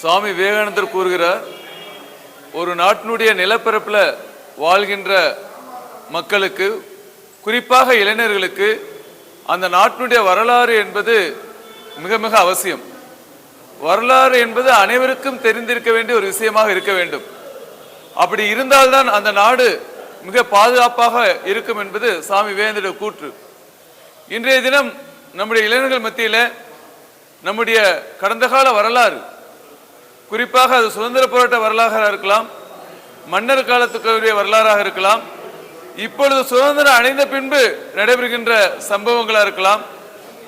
சுவாமி விவேகானந்தர் கூறுகிறார் ஒரு நாட்டினுடைய நிலப்பரப்பில் வாழ்கின்ற மக்களுக்கு குறிப்பாக இளைஞர்களுக்கு அந்த நாட்டினுடைய வரலாறு என்பது மிக மிக அவசியம். வரலாறு என்பது அனைவருக்கும் தெரிந்திருக்க வேண்டிய ஒரு விஷயமாக இருக்க வேண்டும். அப்படி இருந்தால்தான் அந்த நாடு மிக பாதுகாப்பாக இருக்கும் என்பது சாமி விவேகனுடைய கூற்று. இன்றைய தினம் நம்முடைய இளைஞர்கள் மத்தியில் நம்முடைய கடந்த கால வரலாறு. குறிப்பாக அது சுதந்திர போராட்ட வரலாறாக இருக்கலாம் மன்னர் காலத்துக்குரிய வரலாறாக இருக்கலாம் இப்பொழுது சுதந்திரம் அடைந்த பின்பு நடைபெறுகின்ற சம்பவங்களாக இருக்கலாம்.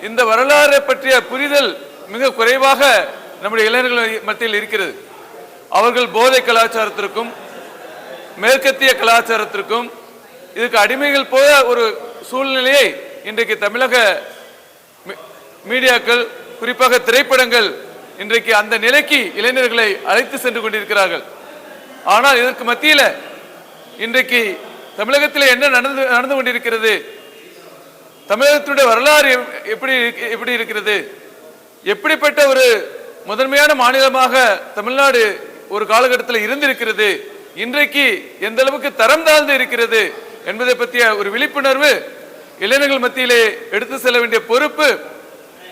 இந்த வரலாறை பற்றிய புரிதல் மிக குறைவாக நம்முடைய இளைஞர்கள் மத்தியில் இருக்கிறது. அவர்கள் போதை கலாச்சாரத்திற்கும் மேற்கத்திய கலாச்சாரத்திற்கும் இதுக்கு அடிமைகள் போல ஒரு சூழ்நிலையை இன்றைக்கு தமிழக மீ- மீடியாக்கள் குறிப்பாக திரைப்படங்கள் இன்றைக்கு அந்த நிலைக்கு இளைஞர்களை அழைத்து சென்று கொண்டிருக்கிறார்கள். ஆனால் இதற்கு மத்தியில் இன்றைக்கு தமிழகத்தில் என்ன நடந்து நடந்து கொண்டிருக்கிறது? தமிழகத்தினுடைய வரலாறு எப்படி எப்படி இருக்கிறது? எப்படிப்பட்ட ஒரு முதன்மையான மாநிலமாக தமிழ்நாடு ஒரு காலகட்டத்தில் இருந்திருக்கிறது? இன்றைக்கு எந்த அளவுக்கு தரம் தாழ்ந்து இருக்கிறது? என்பதை பற்றிய ஒரு விழிப்புணர்வு இளைஞர்கள் மத்தியிலே எடுத்து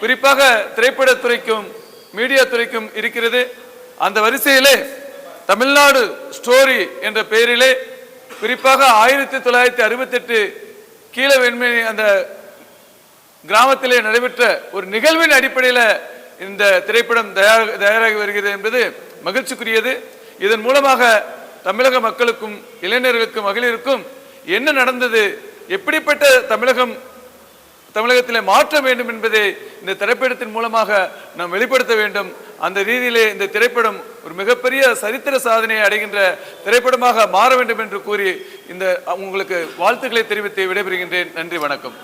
குறிப்பாக திரைப்படத்துறைக்கும் மீடியா துறைக்கும் இருக்கிறது. அந்த வரிசையிலே தமிழ்நாடு ஸ்டோரி என்ற பெயரிலே குறிப்பாக ஆயிரத்தி தொள்ளாயிரத்தி அறுபத்தெட்டு கீழ வெண்மணி அந்த கிராமத்திலே நடைபெற்ற ஒரு நிகழ்வின் அடிப்படையில் இந்த திரைப்படம் தயார் தயாராகி வருகிறது என்பது மகிழ்ச்சிக்குரியது. இதன் மூலமாக தமிழக மக்களுக்கும் இளைஞர்களுக்கும் மகளிருக்கும் என்ன நடந்தது எப்படிப்பட்ட தமிழகம் தமிழகத்திலே மாற்ற வேண்டும் என்பதை இந்த திரைப்படத்தின் மூலமாக நாம் வெளிப்படுத்த வேண்டும். அந்த ரீதியிலே இந்த திரைப்படம் ஒரு மிகப்பெரிய சரித்திர சாதனையை அடைகின்ற திரைப்படமாக மாற வேண்டும் என்று கூறி இந்த உங்களுக்கு வாழ்த்துக்களை தெரிவித்து விடைபெறுகின்றேன். நன்றி வணக்கம்.